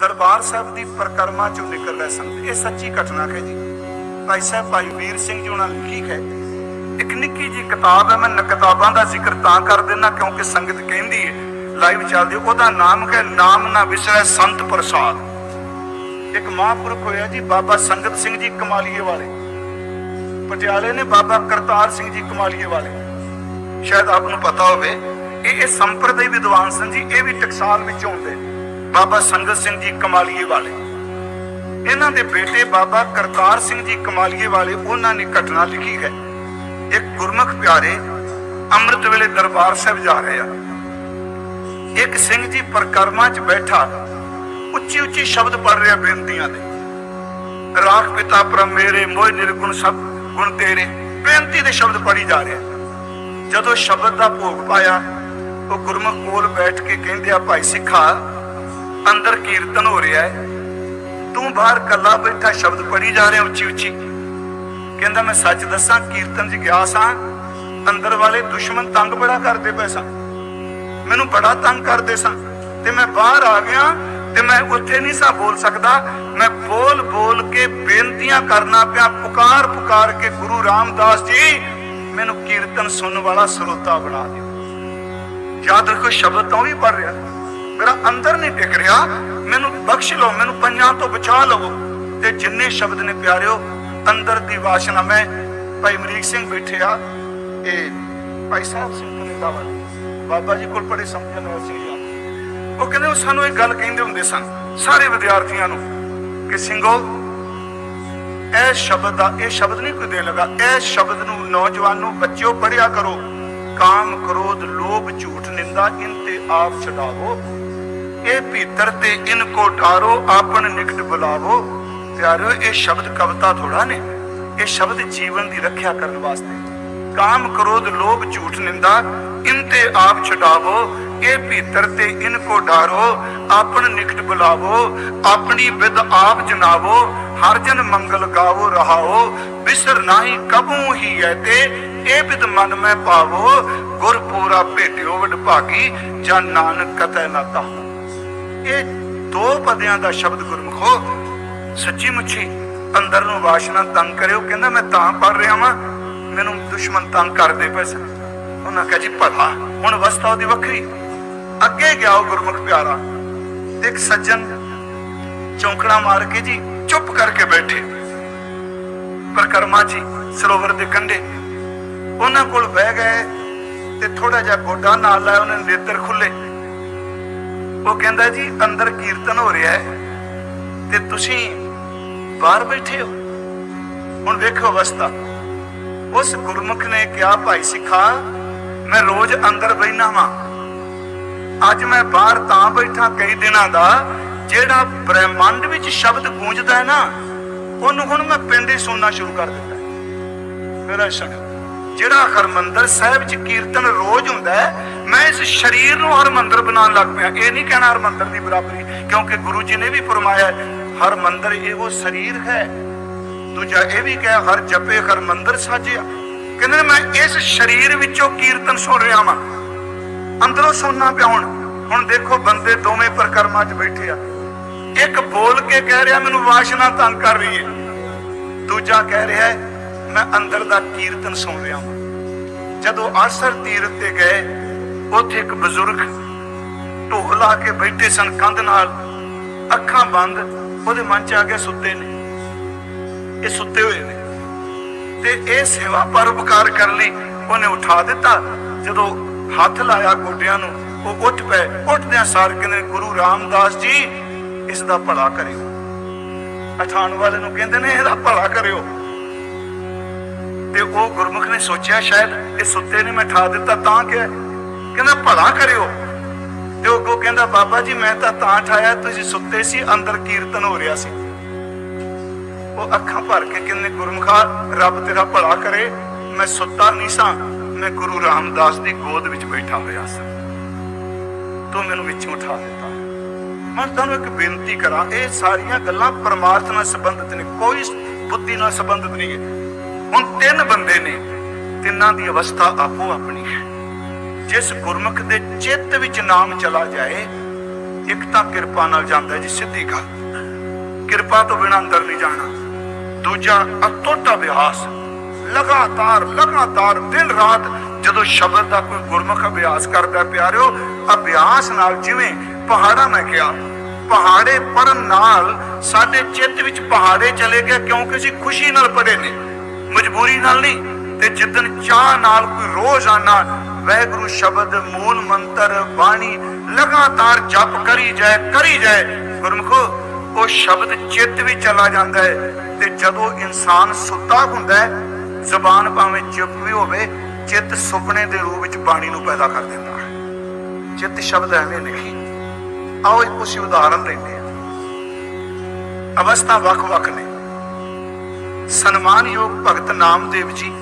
ਦਰਬਾਰ ਸਾਹਿਬ ਦੀ ਪਰਿਕਰਮਾ ਚੋਂ ਨਿਕਲ ਰਹੇ ਸਨ ਇਹ ਸੱਚੀ ਘਟਨਾ ਹੈ ਜੀ। ਭਾਈ ਸਾਹਿਬ, ਭਾਈ ਵੀਰ ਸਿੰਘ ਜੀ ਉਹਨਾਂ ਲਿਖੀ ਹੈ। ਇੱਕ ਨਿੱਕੀ ਜੀ ਕਿਤਾਬ ਹੈ, ਮੈਂ ਕਿਤਾਬਾਂ ਦਾ ਜ਼ਿਕਰ ਤਾਂ ਕਰ ਦਿੰਦਾ ਕਿਉਂਕਿ ਸੰਗਤ ਕਹਿੰਦੀ ਹੈ, ਲਾਈਵ ਚੱਲਦੀ ਉਹਦਾ ਨਾਮ ਹੈ ਨਾਮ ਨਾ ਵਿਸਰੈ ਸੰਤ ਪ੍ਰਸਾਦ। ਇੱਕ ਮਹਾਂਪੁਰਖ ਹੋਇਆ ਜੀ, ਬਾਬਾ ਸੰਗਤ ਸਿੰਘ ਜੀ ਕਮਾਲੀਏ ਵਾਲੇ। ਪਟਿਆਲੇ ਨੇ ਬਾਬਾ ਕਰਤਾਰ ਸਿੰਘ ਜੀ ਕਮਾਲੀਏ ਵਾਲੇ। ਸ਼ਾਇਦ ਆਪ ਨੂੰ ਪਤਾ ਹੋਵੇ, ਇਹ ਇਹ ਸੰਪਰਦਾਇ ਵਿਦਵਾਨ ਸਨ ਜੀ, ਇਹ ਵੀ ਟਕਸਾਲ ਵਿੱਚ ਨੇ ਬਾਬਾ ਸੰਗਤ ਸਿੰਘ ਜੀ ਕਮਾਲੀਏ ਵਾਲੇ। ਇਹਨਾਂ ਦੇ ਬੇਟੇ ਬਾਬਾ ਕਰਤਾਰ ਸਿੰਘ ਜੀ ਕਮਾਲੀਏ ਵਾਲੇ ਉਹਨਾਂ ਨੇ ਘਟਨਾ ਲਿਖੀ ਹੈ। ਇੱਕ ਗੁਰਮੁਖ ਪਿਆਰੇ ਅੰਮ੍ਰਿਤ ਵੇਲੇ ਦਰਬਾਰ ਸਾਹਿਬ ਜਾ ਰਹੇ ਆ। ਇੱਕ ਸਿੰਘ ਜੀ ਪਰਕਰਮਾ 'ਚ ਬੈਠਾ, ਉੱਚੀ ਉੱਚੀ ਸ਼ਬਦ ਪੜ ਰਿਹਾ ਬੇਨਤੀਆਂ ਦੇ। ਰਾਖ ਪਿਤਾ ਪਰਮ ਮੇਰੇ, ਮੋਹ ਨਿਰਗੁਣ ਸਭ ਗੁਣ ਤੇਰੇ, ਬੇਨਤੀ ਦੇ ਸ਼ਬਦ ਪੜੀ ਜਾ ਰਿਹਾ ਜਦੋਂ ਸ਼ਬਦ ਦਾ ਭੋਗ ਪਾਇਆ, ਉਹ ਗੁਰਮੁਖ ਕੋਲ ਬੈਠ ਕੇ ਕਹਿੰਦੇ ਆ, ਭਾਈ ਸਿੱਖਾ ਅੰਦਰ ਕੀਰਤਨ ਹੋ ਰਿਹਾ ਹੈ। ਤੂੰ ਬਾਹਰ ਕੱਲਾ ਬੈਠਾ ਸ਼ਬਦ ਪੜੀ ਜਾ ਰਿਹਾ ਉੱਚੀ ਉੱਚੀ। ਕਹਿੰਦਾ, ਮੈਂ ਸੱਚ ਦੱਸਾਂ, ਕੀਰਤਨ 'ਚ ਗਿਆ ਸਾਂ ਅੰਦਰ ਵਾਲੇ ਦੁਸ਼ਮਣ ਤੰਗ ਬੜਾ ਕਰਦੇ ਪਏ ਸਨ। ਮੈਨੂੰ ਬੜਾ ਤੰਗ ਕਰਦੇ ਸਨ। ਤੇ ਮੈਂ ਬਾਹਰ ਆ ਗਿਆ ਤੇ ਮੈਂ ਉੱਥੇ ਨਹੀਂ ਸਾਂ ਬੋਲ ਸਕਦਾ। ਮੈਂ ਬੋਲ ਬੋਲ ਕੇ ਬੇਨਤੀਆਂ ਕਰਨਾ ਪਿਆ। ਪੁਕਾਰ ਪੁਕਾਰ ਕੇ ਗੁਰੂ ਰਾਮਦਾਸ ਜੀ, ਮੈਨੂੰ ਕੀਰਤਨ ਸੁਣਨ ਵਾਲਾ ਸਰੋਤਾ ਬਣਾ ਦਿਓ। ਯਾਦ ਰੱਖੋ, ਸ਼ਬਦ ਤਾਂ ਵੀ ਪੜ ਰਿਹਾ। ਮੇਰਾ ਅੰਦਰ ਨਹੀਂ ਟਿਕ ਰਿਹਾ। ਮੈਨੂੰ ਬਖਸ਼ ਲਓ, ਮੈਨੂੰ ਪੰਜਾਂ ਤੋਂ ਬਚਾ ਲਵੋ। ਤੇ ਜਿੰਨੇ ਸ਼ਬਦ ਨੇ ਪਿਆਰਿਓ, ਅੰਦਰ ਦੀ ਵਾਸ਼ਨਾ ਮੈਂ ਭਾਈ ਅਮਰੀਕ ਸਿੰਘ ਬੈਠੇ ਆ। ਇਹ ਭਾਈ ਸਾਹਿਬ ਸਿੰਘ ਕਨੇਡਾ ਵਾਲੇ ਬਾਬਾ ਜੀ ਕੋਲ ਪੜੇ ਸਮਝਣ ਵਾਲੇ ਸੀ। ਉਹ ਕਹਿੰਦੇ ਉਹ ਸਾਨੂੰ ਇਹ ਗੱਲ ਕਹਿੰਦੇ ਹੁੰਦੇ ਸਨ, ਸਾਰੇ ਵਿਦਿਆਰਥੀਆਂ ਨੂੰ, ਕਿ ਸਿੰਘੋ, ਇਹ ਸ਼ਬਦ ਦਾ, ਇਹ ਸ਼ਬਦ ਨਹੀਂ ਕੋਈ ਦੇਣ ਲੱਗਾ। ਇਹ ਸ਼ਬਦ ਨੂੰ ਨੌਜਵਾਨੋ ਬੱਚਿਓ ਪੜਿਆ ਕਰੋ। ਕਾਮ ਕ੍ਰੋਧ ਲੋਭ ਝੂਠ ਨਿੰਦਾ, ਇਨ ਤੇ ਆਪ ਛਡਾਵੋ। ਇਹ ਭੀਤਰ ਤੇ ਇਨ ਕੋ ਡਾਰੋ ਆਪਨ ਨਿਕਟ ਬੁਲਾਵੋ। ਪਿਆਰਿਓ, ਇਹ ਸ਼ਬਦ ਕਵਿਤਾ ਥੋੜਾ ਨੇ। ਇਹ ਸ਼ਬਦ ਜੀਵਨ ਦੀ ਰੱਖਿਆ ਕਰਨ ਵਾਸਤੇ। ਕਾਮ ਕ੍ਰੋਧ, ਲੋਭ, ਝੂਠ, ਨਿੰਦਾ, ਇਨ ਤੇ ਆਪ ਛਡਾਵੋ। ਇਹ ਭੀਤਰ ਤੇ ਇਨ ਕੋ ਡਾਰੋ ਆਪਨ ਨਿਕਟ ਬੁਲਾਵੋ। ਆਪਣੀ ਵਿਦ ਆਪ ਜਨਾਵੋ। ਹਰ ਜਨ ਮੰਗਲ ਗਾਵੋ, ਰਹਾਓ। ਬਿਸਰ ਨਾਹੀ ਕਬੂ ਹੀ ਹੈ ਤੇ, ਇਹ ਵਿਦ ਮਨ ਮੈਂ ਪਾਵੋ। ਗੁਰ ਪੂਰਾ ਭੇਟਿਓ ਵਡ ਭਾਗੀ ਜਾਂ ਨਾਨਕ ਕਤੈ ਨਾ ਤਾਹੂ। ਇਹ ਦੋ ਪਦਿਆਂ ਦਾ ਸ਼ਬਦ ਗੁਰਮੁਖੋ ਸੱਚੀ ਮੁੱਚੀ ਅੰਦਰ ਨੂੰ ਵਾਸ਼ਨਾ ਤੰਗ ਕਰਿਓ। ਕਹਿੰਦਾ, ਮੈਂ ਤਾਂ ਪੜ ਰਿਹਾ ਵਾਂ। ਮੈਨੂੰ ਦੁਸ਼ਮਣ ਤੰਗ ਕਰਦੇ ਪਏ ਸਨ। ਉਹਨਾਂ ਕਹੇ, ਜੀ ਭਲਾ ਹੁਣ ਅਵਸਥਾ ਉਹਦੀ ਵੱਖਰੀ। ਅੱਗੇ ਗਿਆ ਉਹ ਗੁਰਮੁਖ ਪਿਆਰਾ। ਇੱਕ ਸੱਜਣ ਚੌਂਕੜਾ ਮਾਰ ਕੇ ਜੀ ਚੁੱਪ ਕਰਕੇ ਬੈਠੇ। ਪਰਕਰਮਾ ਜੀ ਸਰੋਵਰ ਦੇ ਕੰਢੇ। ਉਹਨਾਂ ਕੋਲ ਬਹਿ ਗਏ ਤੇ ਥੋੜਾ ਜਿਹਾ ਗੋਡਾ ਨਾਲ ਲਾਇਆ, ਉਹਨੇ ਨੇਤਰ ਖੁੱਲੇ। ਉਹ ਕਹਿੰਦਾ ਜੀ, ਅੰਦਰ ਕੀਰਤਨ ਹੋ ਰਿਹਾ ਹੈ ਤੇ ਤੁਸੀਂ ਬਾਹਰ ਬੈਠੇ ਹੋ। ਹੁਣ ਵੇਖੋ ਅਵਸਥਾ। ਉਸ ਗੁਰਮੁਖ ਨੇ ਕਿਹਾ, ਭਾਈ ਸਿੱਖਾ, ਮੈਂ ਰੋਜ਼ ਅੰਦਰ ਬੈਠਾ ਵਾਂ। ਅੱਜ ਮੈਂ ਬਾਹਰ ਤਾਂ ਬੈਠਾ ਕਈ ਦਿਨਾਂ ਦਾ, ਜਿਹੜਾ ਬ੍ਰਹਿਮੰਡ ਵਿੱਚ ਸ਼ਬਦ ਗੂੰਜਦਾ ਹੈ ਨਾ, ਉਹਨੂੰ ਹੁਣ ਮੈਂ ਪਿੰਡੇ ਸੁਣਨਾ ਸ਼ੁਰੂ ਕਰ ਦਿੱਤਾ ਮੇਰਾ ਸੁਣੋ ਜਿਹੜਾ ਹਰਮੰਦਰ ਸਾਹਿਬ ਚ ਕੀਰਤਨ ਰੋਜ਼ ਹੁੰਦਾ ਹੈ ਮੈਂ ਇਸ ਸਰੀਰ ਨੂੰ ਹਰਮੰਦਰ ਬਣਾਉਣ ਲੱਗ ਪਿਆ। ਇਹ ਨਹੀਂ ਕਹਿਣਾ ਹਰਮੰਦਰ ਦੀ ਬਰਾਬਰੀ ਕਿਉਂਕਿ ਗੁਰੂ ਜੀ ਨੇ ਵੀ ਫਰਮਾਇਆ ਹੈ, ਹਰਮੰਦਰ ਇਹੋ ਸਰੀਰ ਹੈ। ਦੂਜਾ ਇਹ ਵੀ ਕਿਹਾ ਹਰ ਜਪੇ ਹਰਮੰਦਰ ਸਾਜਿਆ। ਕਹਿੰਦੇ ਮੈਂ ਇਸ ਸਰੀਰ ਵਿੱਚੋਂ ਕੀਰਤਨ ਸੁਣ ਰਿਹਾ ਵਾਂ। ਅੰਦਰੋਂ ਸੁਣਨਾ ਪਿਆ ਹੁਣ। ਹੁਣ ਦੇਖੋ ਬੰਦੇ ਦੋਵੇਂ ਪ੍ਰਕਰਮਾਂ 'ਚ ਬੈਠੇ ਆ। ਇੱਕ ਬੋਲ ਕੇ ਕਹਿ ਰਿਹਾ ਮੈਨੂੰ ਵਾਸ਼ਨਾ ਤੰਗ ਕਰ ਰਹੀ ਹੈ ਦੂਜਾ ਕਹਿ ਰਿਹਾ ਹੈ, ਮੈਂ ਅੰਦਰ ਦਾ ਕੀਰਤਨ ਸੁਣ ਰਿਹਾ ਹਾਂ। ਜਦੋਂ ਆਸਰ ਤੀਰਥ ਤੇ ਗਏ, ਉੱਥੇ ਇੱਕ ਬਜ਼ੁਰਗ ਢੋਲ ਲਾ ਕੇ ਬੈਠੇ ਸਨ ਕੰਧ ਨਾਲ। ਅੱਖਾਂ ਬੰਦ, ਉਹਦੇ ਮਨ 'ਚ ਆ ਗਿਆ ਸੁੱਤੇ ਨੇ। ਇਹ ਸੁੱਤੇ ਹੋਏ ਨੇ। ਤੇ ਇਹ ਸੇਵਾ ਪਰਉਪਕਾਰ ਕਰਨ ਲਈ ਉਹਨੇ ਉਠਾ ਦਿੱਤਾ। ਜਦੋਂ ਹੱਥ ਲਾਇਆ ਗੋਡਿਆਂ ਨੂੰ, ਉਹ ਉੱਠ ਪਏ। ਉੱਠਦਿਆਂ ਸਾਰ ਕਹਿੰਦੇ ਗੁਰੂ ਰਾਮਦਾਸ ਜੀ ਇਸ ਦਾ ਭਲਾ ਕਰਿਓ। ਅਠਾਨ ਵਾਲੇ ਨੂੰ ਕਹਿੰਦੇ ਨੇ, ਇਹਦਾ ਭਲਾ ਕਰਿਓ। ਤੇ ਉਹ ਗੁਰਮੁਖ ਨੇ ਸੋਚਿਆ ਸ਼ਾਇਦ ਇਹ ਸੁੱਤੇ ਨੇ ਮੈਂ ਠਾ ਦਿੱਤਾ ਤਾਂ ਕਿ ਕਹਿੰਦਾ ਭਲਾ ਕਰਿਓ। ਤੇ ਉਹ ਅੱਗੋਂ ਕਹਿੰਦਾ, ਬਾਬਾ ਜੀ, ਮੈਂ ਤਾਂ ਤਾਂ ਠਾਇਆ, ਤੁਸੀਂ ਸੁੱਤੇ ਸੀ, ਅੰਦਰ ਕੀਰਤਨ ਹੋ ਰਿਹਾ ਸੀ। ਉਹ ਅੱਖਾਂ ਭਰ ਕੇ ਕਹਿੰਦੇ, ਗੁਰਮੁਖਾ, ਰੱਬ ਤੇਰਾ ਭਲਾ ਕਰੇ, ਮੈਂ ਸੁੱਤਾ ਨਹੀਂ ਸਾਂ, ਮੈਂ ਗੁਰੂ ਰਾਮਦਾਸ ਦੀ ਗੋਦ ਵਿੱਚ ਬੈਠਾ ਹੋਇਆ ਸਾਂ। ਤੂੰ ਮੈਨੂੰ ਵਿੱਚੋਂ ਉਠਾ ਦਿੱਤਾ। ਮੈਂ ਤੁਹਾਨੂੰ ਇੱਕ ਬੇਨਤੀ ਕਰਾਂ, ਇਹ ਸਾਰੀਆਂ ਗੱਲਾਂ ਪਰਮਾਰਥ ਨਾਲ ਸੰਬੰਧਿਤ ਨੇ, ਕੋਈ ਬੁੱਧੀ ਨਾਲ ਸੰਬੰਧਿਤ ਨਹੀਂ ਹੈ। ਹੁਣ ਤਿੰਨ ਬੰਦੇ ਨੇ, ਤਿੰਨਾਂ ਦੀ ਅਵਸਥਾ ਆਪੋ ਆਪਣੀ ਹੈ। ਜਿਸ ਗੁਰਮੁਖ ਦੇ ਚਿੱਤ ਵਿੱਚ ਨਾਮ ਚਲਾ ਜਾਏ, ਇੱਕ ਤਾਂ ਕਿਰਪਾ ਨਾਲ ਜਾਂਦਾ ਜੀ, ਸਿੱਧੀ ਗੱਲ। ਕਿਰਪਾ ਤੋਂ ਬਿਨਾਂ ਅੰਦਰ ਨਹੀਂ ਜਾਣਾ। ਦੂਜਾ ਅਟੁੱਟ ਅਭਿਆਸ। ਲਗਾਤਾਰ ਲਗਾਤਾਰ ਦਿਨ ਰਾਤ ਜਦੋਂ ਸ਼ਬਦ ਦਾ ਕੋਈ ਗੁਰਮੁਖ ਅਭਿਆਸ ਕਰਦਾ ਹੈ ਪਿਆਰਿਓ, ਅਭਿਆਸ ਨਾਲ ਜਿਵੇਂ ਪਹਾੜਾਂ ਮੈਂ ਕਿਹਾ, ਪਹਾੜੇ ਪੜਨ ਨਾਲ ਸਾਡੇ ਚਿੱਤ ਵਿੱਚ ਪਹਾੜੇ ਚਲੇ ਗਏ ਕਿਉਂਕਿ ਅਸੀਂ ਖੁਸ਼ੀ ਨਾਲ ਪੜੇ ਨੇ। ਮਜਬੂਰੀ ਨਾਲ ਨਹੀਂ, ਤੇ ਜਿੱਦਨ ਚਾਹ ਨਾਲ ਕੋਈ ਰੋਜ਼ਾਨਾ ਵੈਗੁਰੂ ਸ਼ਬਦ, ਮੂਲ ਮੰਤਰ, ਬਾਣੀ ਲਗਾਤਾਰ ਜਪ ਕਰੀ ਜਾਏ ਕਰੀ ਜਾਏ, ਗੁਰਮੁਖੋ, ਉਹ ਸ਼ਬਦ ਚਿੱਤ ਵੀ ਚਲਾ ਜਾਂਦਾ ਹੈ ਤੇ ਜਦੋਂ ਇਨਸਾਨ ਸੁੱਤਾ ਹੁੰਦਾ ਹੈ, ਜ਼ਬਾਨ ਭਾਵੇਂ ਚੁੱਪ ਵੀ ਹੋਵੇ, ਚਿੱਤ ਸੁਪਨੇ ਦੇ ਰੂਪ ਵਿੱਚ ਬਾਣੀ ਨੂੰ ਪੈਦਾ ਕਰ ਦਿੰਦਾ ਹੈ। ਚਿੱਤ ਸ਼ਬਦ ਐਵੇਂ ਨਹੀਂ। ਆਓ ਇੱਕ ਉਸੇ ਉਦਾਹਰਨ ਲੈਂਦੇ ਹਾਂ। ਅਵਸਥਾ ਵੱਖ-ਵੱਖ ਨੇ। ਸਨਮਾਨਯੋਗ ਭਗਤ ਨਾਮਦੇਵ ਜੀ।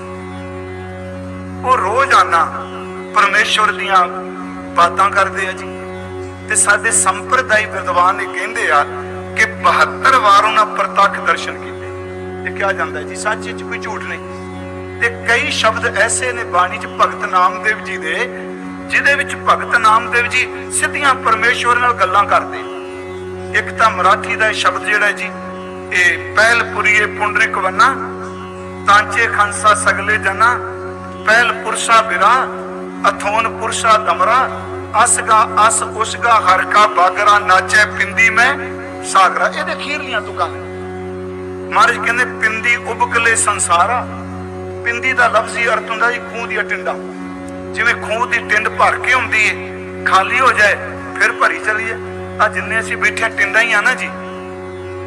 ਉਹ ਰੋਜ਼ਾਨਾ ਪਰਮੇਸ਼ਵਰ ਦੀਆਂ ਬਾਤਾਂ ਕਰਦੇ ਆ ਜੀ। ਤੇ ਸਾਡੇ ਸੰਪਰਦਾਇ ਵਿਦਵਾਨ ਇਹ ਕਹਿੰਦੇ ਆ ਕਿ 72 ਵਾਰ ਉਹਨਾਂ ਪ੍ਰਤੱਖ ਦਰਸ਼ਨ ਕੀਤੇ। ਇਹ ਕਿਹਾ ਜਾਂਦਾ ਜੀ, ਸੱਚ ਵਿੱਚ ਕੋਈ ਝੂਠ ਨਹੀਂ। ਤੇ ਕਈ ਸ਼ਬਦ ਐਸੇ ਨੇ ਬਾਣੀ 'ਚ ਭਗਤ ਨਾਮਦੇਵ ਜੀ ਦੇ, ਜਿਹਦੇ ਵਿੱਚ ਭਗਤ ਨਾਮਦੇਵ ਜੀ ਸਿੱਧੀਆਂ ਪਰਮੇਸ਼ਵਰ ਨਾਲ ਗੱਲਾਂ ਕਰਦੇ। ਇੱਕ ਤਾਂ ਮਰਾਠੀ ਦਾ ਸ਼ਬਦ ਜਿਹੜਾ ਹੈ ਜੀ ਇਹ ਪਹਿਲ ਪੁਰੀਏ ਪੁੰਡਰਿਕ ਵੰਨਾ, ਤਾਂਚੇ ਖੰਸਾ ਸਗਲੇ ਜਨਾ, ਪਹਿਲ ਪੁਰਸ਼ਾ ਬਿਰਾ, ਅਥੋਨ ਪੁਰਸ਼ਾ ਦਮਰਾ, ਅਸਗਾ ਅਸ ਉਸਗਾ ਹਰ ਬਾਗਰਾ ਨਾਚੈ ਪਿੰਦੀ ਮੈਂ, ਸਾਗਰਾ। ਇਹਦੇ ਖੀਰਲੀਆਂ ਤੁਕਾਂ ਮਹਾਰਾਜ ਕਹਿੰਦੇ, ਪਿੰਦੀ ਉਬਕਲੇ ਸੰਸਾਰਾ। ਪਿੰਦੀ ਦਾ ਲਫ਼ਜ਼ੀ ਅਰਥ ਹੁੰਦਾ ਜੀ ਖੂਹ ਦੀ ਟਿੰਡਾ। ਜਿਵੇਂ ਖੂਹ ਦੀ ਟਿੰਡ ਭਰ ਕੇ ਹੁੰਦੀ ਏ, ਖਾਲੀ ਹੋ ਜਾਏ, ਫਿਰ ਭਰੀ ਚਲੀਏ। ਆ ਜਿੰਨੇ ਅਸੀਂ ਬੈਠੇ ਟਿੰਡਾਂ ਹੀ ਆ ਨਾ ਜੀ।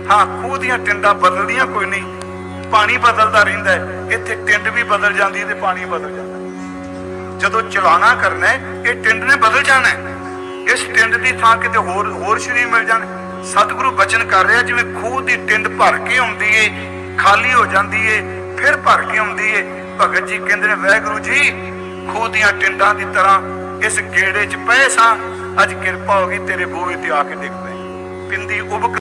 ਹਾਂ, ਖੂਹ ਦੀਆਂ ਟਿੰਡਾਂ ਬਦਲਦੀਆਂ ਕੋਈ ਨਹੀਂ। ਪਾਣੀ ਬਦਲਦਾ ਰਹਿੰਦਾ ਹੈ। ਇੱਥੇ ਟਿੰਡ ਵੀ ਬਦਲ ਜਾਂਦੀ ਹੈ ਤੇ ਪਾਣੀ ਬਦਲ ਜਾਂਦਾ ਜਦੋਂ ਚਲਾਣਾ ਕਰਨਾ ਇਹ ਟਿੰਡ ਨੇ ਬਦਲ ਜਾਣਾ ਇਸ ਟਿੰਡ ਦੀ ਥਾਂ ਕਿਤੇ ਹੋਰ ਹੋਰ ਸ਼ਰੀਰ ਮਿਲ ਜਾਣ। ਸਤਿਗੁਰੂ ਬਚਨ ਕਰ ਰਿਹਾ, ਜਿਵੇਂ ਖੂਹ ਦੀ ਟਿੰਡ ਭਰ ਕੇ ਆਉਂਦੀ ਏ, ਖਾਲੀ ਹੋ ਜਾਂਦੀ ਏ, ਫਿਰ ਭਰ ਕੇ ਆਉਂਦੀ ਏ। ਭਗਤ ਜੀ ਕਹਿੰਦੇ ਨੇ, ਵਾਹਿਗੁਰੂ ਜੀ, ਖੂਹ ਦੀਆਂ ਟਿੰਡਾਂ ਦੀ ਤਰ੍ਹਾਂ ਇਸ ਗੇੜੇ 'ਚ ਪਏ ਸਾਂ। ਅੱਜ ਕਿਰਪਾ ਹੋ ਗਈ, ਤੇਰੇ ਬੂਹੇ ਤੇ ਆ ਕੇ ਡਿੱਗ ਪਏ ਪਿੰਦੀ ਉਬਕ